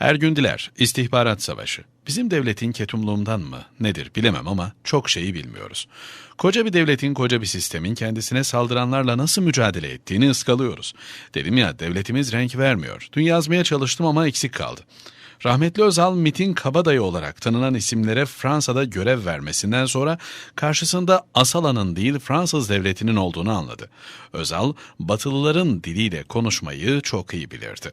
Ergün Diler, İstihbarat Savaşı. Bizim devletin ketumluğundan mı nedir bilemem ama çok şeyi bilmiyoruz. Koca bir devletin, koca bir sistemin kendisine saldıranlarla nasıl mücadele ettiğini ıskalıyoruz. Dedim ya devletimiz renk vermiyor. Dün yazmaya çalıştım ama eksik kaldı. Rahmetli Özal MIT'in kabadayı olarak tanınan isimlere Fransa'da görev vermesinden sonra karşısında Asala'nın değil Fransız devletinin olduğunu anladı. Özal, Batılıların diliyle konuşmayı çok iyi bilirdi.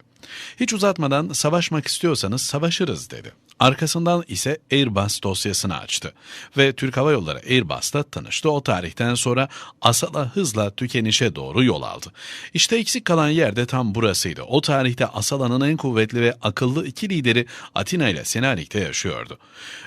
Hiç uzatmadan savaşmak istiyorsanız savaşırız dedi. Arkasından ise Airbus dosyasını açtı ve Türk Hava Yolları Airbus'ta tanıştı. O tarihten sonra Asala hızla tükenişe doğru yol aldı. İşte eksik kalan yer de tam burasıydı. O tarihte Asala'nın en kuvvetli ve akıllı iki lideri Atina ile Senalik'te yaşıyordu.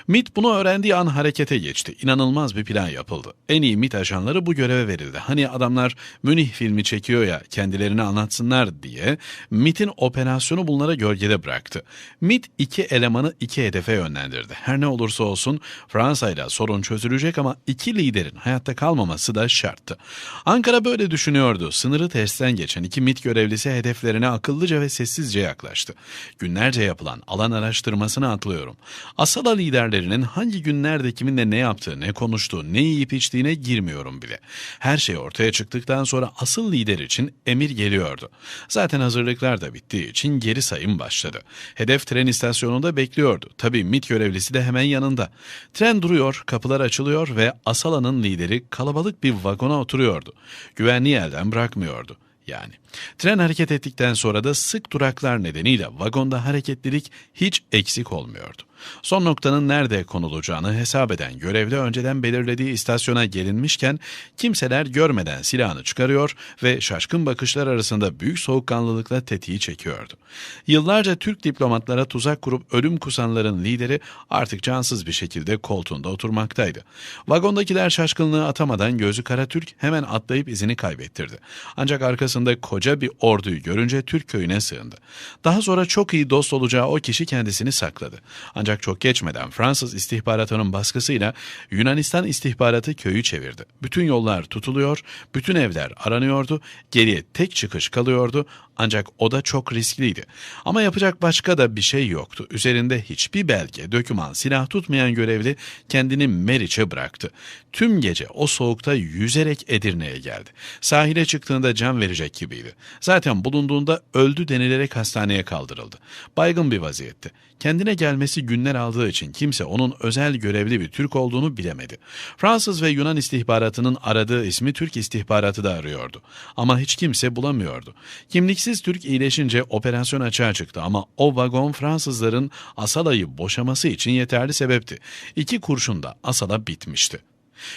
MIT bunu öğrendiği an harekete geçti. İnanılmaz bir plan yapıldı. En iyi MIT ajanları bu göreve verildi. Hani adamlar Münih filmi çekiyor ya kendilerini anlatsınlar diye MIT'in operasyonu bunlara gölgede bıraktı. MIT iki elemanı iki hedefe yönlendirdi. Her ne olursa olsun Fransa ile sorun çözülecek ama iki liderin hayatta kalmaması da şarttı. Ankara böyle düşünüyordu. Sınırı testten geçen iki MIT görevlisi hedeflerine akıllıca ve sessizce yaklaştı. Günlerce yapılan alan araştırmasını atlıyorum. Asala liderlerinin hangi günlerde kiminle ne yaptığı, ne konuştuğu, ne yiyip içtiğine girmiyorum bile. Her şey ortaya çıktıktan sonra asıl lider için emir geliyordu. Zaten hazırlıklar da bittiği için geri sayım başladı. Hedef tren istasyonunda bekliyordu. Tabii MIT görevlisi de hemen yanında. Tren duruyor, kapılar açılıyor ve Asala'nın lideri kalabalık bir vagona oturuyordu. Güvenliği elden bırakmıyordu yani. Tren hareket ettikten sonra da sık duraklar nedeniyle vagonda hareketlilik hiç eksik olmuyordu. Son noktanın nerede konulacağını hesap eden görevli önceden belirlediği istasyona gelinmişken kimseler görmeden silahını çıkarıyor ve şaşkın bakışlar arasında büyük soğukkanlılıkla tetiği çekiyordu. Yıllarca Türk diplomatlara tuzak kurup ölüm kusanların lideri artık cansız bir şekilde koltuğunda oturmaktaydı. Vagondakiler şaşkınlığı atamadan gözü kara Türk hemen atlayıp izini kaybettirdi. Ancak arkasında koca bir orduyu görünce Türk köyüne sığındı. Daha sonra çok iyi dost olacağı o kişi kendisini sakladı. Ancak çok geçmeden Fransız istihbaratının baskısıyla Yunanistan istihbaratı köyü çevirdi. Bütün yollar tutuluyor, bütün evler aranıyordu, geriye tek çıkış kalıyordu ancak o da çok riskliydi. Ama yapacak başka da bir şey yoktu. Üzerinde hiçbir belge, döküman, silah tutmayan görevli kendini Meriç'e bıraktı. Tüm gece o soğukta yüzerek Edirne'ye geldi. Sahile çıktığında can verecek gibiydi. Zaten bulunduğunda öldü denilerek hastaneye kaldırıldı. Baygın bir vaziyette. Kendine gelmesi günler aldığı için kimse onun özel görevli bir Türk olduğunu bilemedi. Fransız ve Yunan istihbaratının aradığı ismi Türk istihbaratı da arıyordu. Ama hiç kimse bulamıyordu. Kimliksiz Türk iyileşince operasyon açığa çıktı ama o vagon Fransızların Asala'yı boşaması için yeterli sebepti. İki kurşunda Asala bitmişti.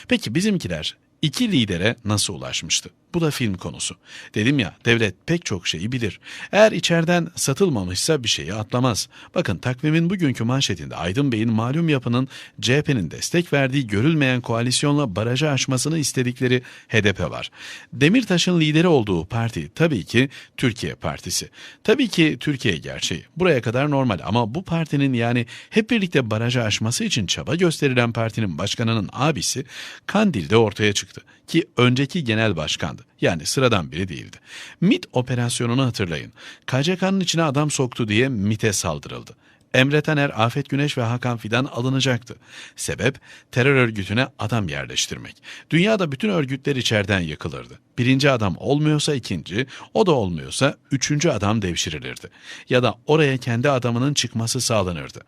Peki bizimkiler iki lidere nasıl ulaşmıştı? Bu da film konusu. Dedim ya devlet pek çok şeyi bilir. Eğer içeriden satılmamışsa bir şeyi atlamaz. Bakın takvimin bugünkü manşetinde Aydın Bey'in malum yapının CHP'nin destek verdiği görülmeyen koalisyonla barajı aşmasını istedikleri HDP var. Demirtaş'ın lideri olduğu parti tabii ki Türkiye Partisi. Tabii ki Türkiye gerçeği. Buraya kadar normal ama bu partinin yani hep birlikte barajı aşması için çaba gösterilen partinin başkanının abisi Kandil'de ortaya çıktı ki önceki genel başkandı. Yani sıradan biri değildi. MIT operasyonunu hatırlayın. KCK'nın içine adam soktu diye MIT'e saldırıldı. Emre Taner, Afet Güneş ve Hakan Fidan alınacaktı. Sebep terör örgütüne adam yerleştirmek. Dünyada bütün örgütler içeriden yıkılırdı. Birinci adam olmuyorsa ikinci, o da olmuyorsa üçüncü adam devşirilirdi. Ya da oraya kendi adamının çıkması sağlanırdı.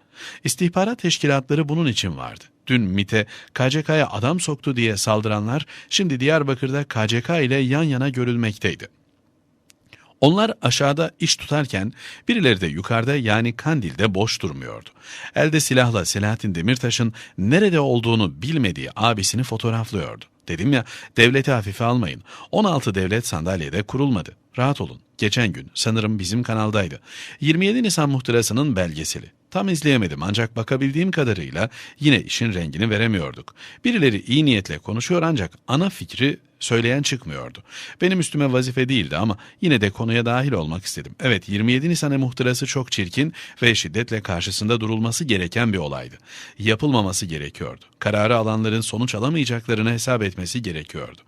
İstihbarat teşkilatları bunun için vardı. Dün MIT'e KCK'ya adam soktu diye saldıranlar şimdi Diyarbakır'da KCK ile yan yana görülmekteydi. Onlar aşağıda iş tutarken birileri de yukarıda yani Kandil'de boş durmuyordu. Elde silahla Selahattin Demirtaş'ın nerede olduğunu bilmediği abisini fotoğraflıyordu. Dedim ya devleti hafife almayın. 16 devlet sandalyede kurulmadı. Rahat olun. Geçen gün sanırım bizim kanaldaydı. 27 Nisan muhtırasının belgeseli. Tam izleyemedim ancak bakabildiğim kadarıyla yine işin rengini veremiyorduk. Birileri iyi niyetle konuşuyor ancak ana fikri söyleyen çıkmıyordu. Benim üstüme vazife değildi ama yine de konuya dahil olmak istedim. Evet 27 Nisan'ı muhtırası çok çirkin ve şiddetle karşısında durulması gereken bir olaydı. Yapılmaması gerekiyordu. Kararı alanların sonuç alamayacaklarını hesap etmesi gerekiyordu.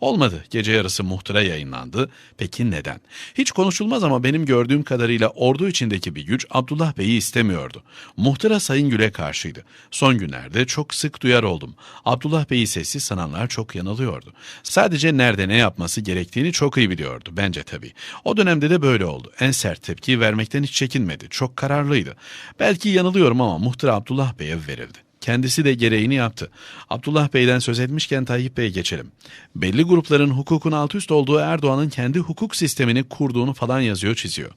Olmadı. Gece yarısı muhtıra yayınlandı. Peki neden? Hiç konuşulmaz ama benim gördüğüm kadarıyla ordu içindeki bir güç Abdullah Bey'i istemiyordu. Muhtıra Sayın Gül'e karşıydı. Son günlerde çok sık duyar oldum. Abdullah Bey'i sessiz sananlar çok yanılıyordu. Sadece nerede ne yapması gerektiğini çok iyi biliyordu bence tabii. O dönemde de böyle oldu. En sert tepkiyi vermekten hiç çekinmedi. Çok kararlıydı. Belki yanılıyorum ama muhtıra Abdullah Bey'e verildi. Kendisi de gereğini yaptı. Abdullah Bey'den söz etmişken Tayyip Bey'e geçelim. Belli grupların hukukun alt üst olduğu Erdoğan'ın kendi hukuk sistemini kurduğunu falan yazıyor çiziyor.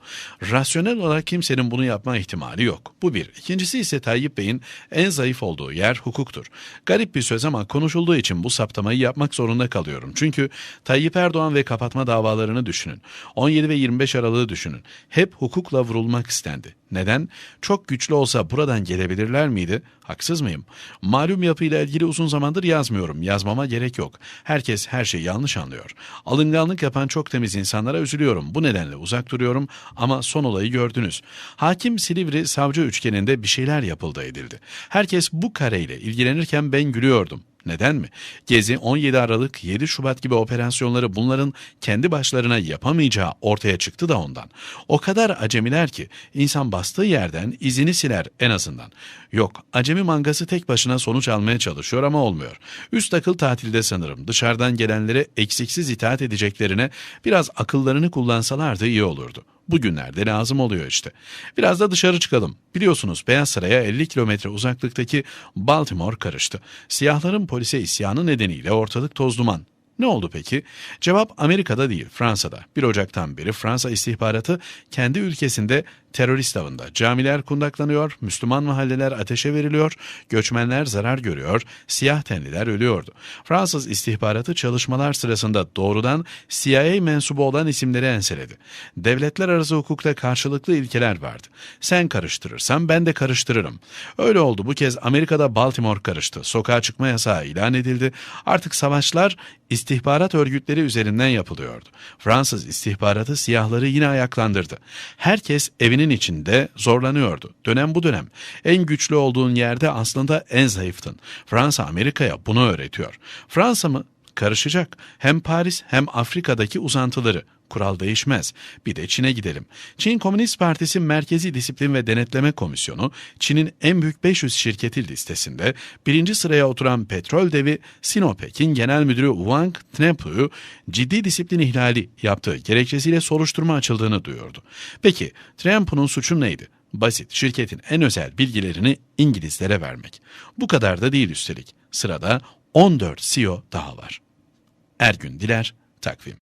Rasyonel olarak kimsenin bunu yapma ihtimali yok. Bu bir. İkincisi ise Tayyip Bey'in en zayıf olduğu yer hukuktur. Garip bir söz ama konuşulduğu için bu saptamayı yapmak zorunda kalıyorum. Çünkü Tayyip Erdoğan ve kapatma davalarını düşünün. 17 ve 25 Aralık'ı düşünün. Hep hukukla vurulmak istendi. Neden? Çok güçlü olsa buradan gelebilirler miydi? Haksız mıyım? Malum yapıyla ilgili uzun zamandır yazmıyorum. Yazmama gerek yok. Herkes her şeyi yanlış anlıyor. Alınganlık yapan çok temiz insanlara üzülüyorum. Bu nedenle uzak duruyorum ama son olayı gördünüz. Hakim Silivri savcı üçgeninde bir şeyler yapıldı edildi. Herkes bu kareyle ilgilenirken ben gülüyordum. Neden mi? Gezi 17 Aralık, 7 Şubat gibi operasyonları bunların kendi başlarına yapamayacağı ortaya çıktı da ondan. O kadar acemiler ki insan bastığı yerden izini siler en azından. Yok, acemi mangası tek başına sonuç almaya çalışıyor ama olmuyor. Üst akıl tatilde sanırım. Dışarıdan gelenlere eksiksiz itaat edeceklerine biraz akıllarını kullansalardı iyi olurdu. Bugünlerde lazım oluyor işte. Biraz da dışarı çıkalım. Biliyorsunuz Beyaz Saray'a 50 kilometre uzaklıktaki Baltimore karıştı. Siyahların polise isyanı nedeniyle ortalık toz duman. Ne oldu peki? Cevap Amerika'da değil, Fransa'da. 1 Ocak'tan beri Fransa istihbaratı kendi ülkesinde terörist avında. Camiler kundaklanıyor, Müslüman mahalleler ateşe veriliyor, göçmenler zarar görüyor, siyah tenliler ölüyordu. Fransız istihbaratı çalışmalar sırasında doğrudan CIA mensubu olan isimleri enseledi. Devletler arası hukukta karşılıklı ilkeler vardı. Sen karıştırırsan ben de karıştırırım. Öyle oldu bu kez Amerika'da Baltimore karıştı. Sokağa çıkma yasağı ilan edildi. Artık savaşlar istihbarat örgütleri üzerinden yapılıyordu. Fransız istihbaratı siyahları yine ayaklandırdı. Herkes evinin içinde zorlanıyordu. Dönem bu dönem. En güçlü olduğun yerde aslında en zayıftın. Fransa Amerika'ya bunu öğretiyor. Fransa mı? Karışacak. Hem Paris hem Afrika'daki uzantıları. Kural değişmez. Bir de Çin'e gidelim. Çin Komünist Partisi Merkezi Disiplin ve Denetleme Komisyonu, Çin'in en büyük 500 şirketi listesinde birinci sıraya oturan petrol devi Sinopec'in genel müdürü Wang Tnepu'yu ciddi disiplin ihlali yaptığı gerekçesiyle soruşturma açıldığını duyurdu. Peki Tnepu'nun suçu neydi? Basit, şirketin en özel bilgilerini İngilizlere vermek. Bu kadar da değil üstelik. Sırada 14 CEO daha var. Ergün Diler, Takvim